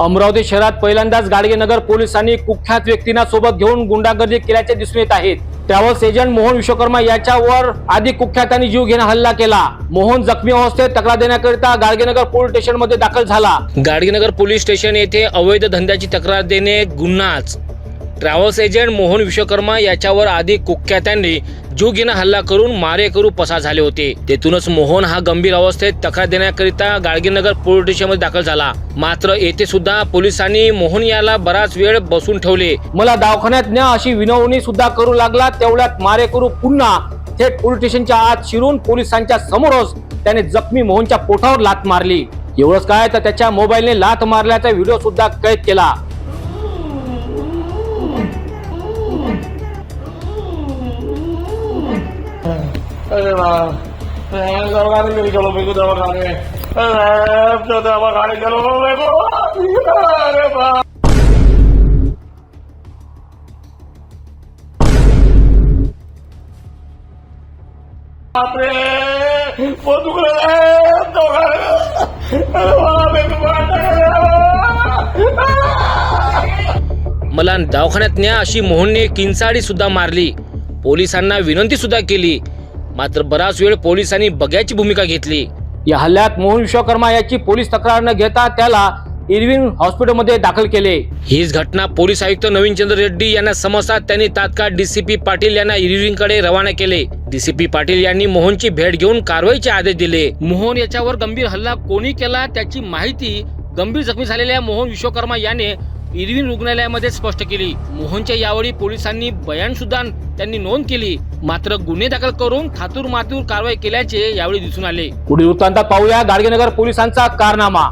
अमरावती शहरात पहिल्यांदाच गाडगेनगर पोलिसांनी कुख्यात व्यक्तींना सोबत घेऊन गुंडागर्दी केल्याचे दिसून येत आहेत. ट्रॅव्हल्स एजंट मोहन विश्वकर्मा याच्यावर आधी कुख्यातांनी जीव घेणं हल्ला केला. मोहन जखमी अवस्थेत तक्रार देण्याकरिता गाडगेनगर पोलीस स्टेशनमध्ये दाखल झाला. गाडगेनगर पोलीस स्टेशन येथे अवैध धंद्याची तक्रार देणे गुन्हाच. ट्रॅव्हल्स एजंट मोहन विश्वकर्मा याच्यावर आधी कुख्यात्यांनी जीव हल्ला करून मारेकरू पसार झाले होते. तेथूनच मोहन हा गंभीर अवस्थेत तक्रार देण्याकरिता गाडगीनगर पोलीस स्टेशनमध्ये दाखल झाला. मात्र येथे सुद्धा पोलिसांनी मोहन याला बराच वेळ बसून ठेवले. मला दवाखान्यात न्या अशी विनवणी सुद्धा करू लागला. तेवढ्यात मारेकरू पुन्हा थेट पोलीस स्टेशनच्या आत शिरून पोलिसांच्या समोरच त्याने जखमी मोहनच्या पोटावर लात मारली. एवढंच काय तर त्याच्या मोबाईलने लात मारल्याचा व्हिडिओ सुद्धा कैद केला. दवाखाने में चलो दवाखाने अरे तो दवाखाने अरे मला दवाखान्यात न्या अशी मोहनने किंचाळी सुद्धा मारली. पोलिसांना विनंती सुद्धा केली. मात्र बराच वेळ पोलिसांनी बघ्याची भूमिका घेतली. या हल्ल्यात मोहन विश्वकर्मा याची पोलीस तक्रार न घेता त्याला इरविन हॉस्पिटलमध्ये दाखल केले. हीच घटना पोलीस आयुक्त नवीनचंद्र रेड्डी यांना समजतात त्यांनी तात्काळ डीसीपी पाटील यांना इरविनकडे रवाना केले. डीसीपी पाटील यांनी मोहनची भेट घेऊन कारवाईचे आदेश दिले. मोहन याच्यावर गंभीर हल्ला कोणी केला त्याची माहिती गंभीर जखमी झालेल्या मोहन विश्वकर्मा याने इरविन रुग्णालयामध्ये स्पष्ट केली. मोहनच्या यावेळी पोलिसांनी बयान सुद्धा त्यांनी नोंद केली. मात्र गुन्हे दाखल करून थातूर मातूर कारवाई केल्याचे यावेळी दिसून आले. पुढील वृत्तांतात पाहूया. गाडगेनगर पोलिसांचा कारनामा.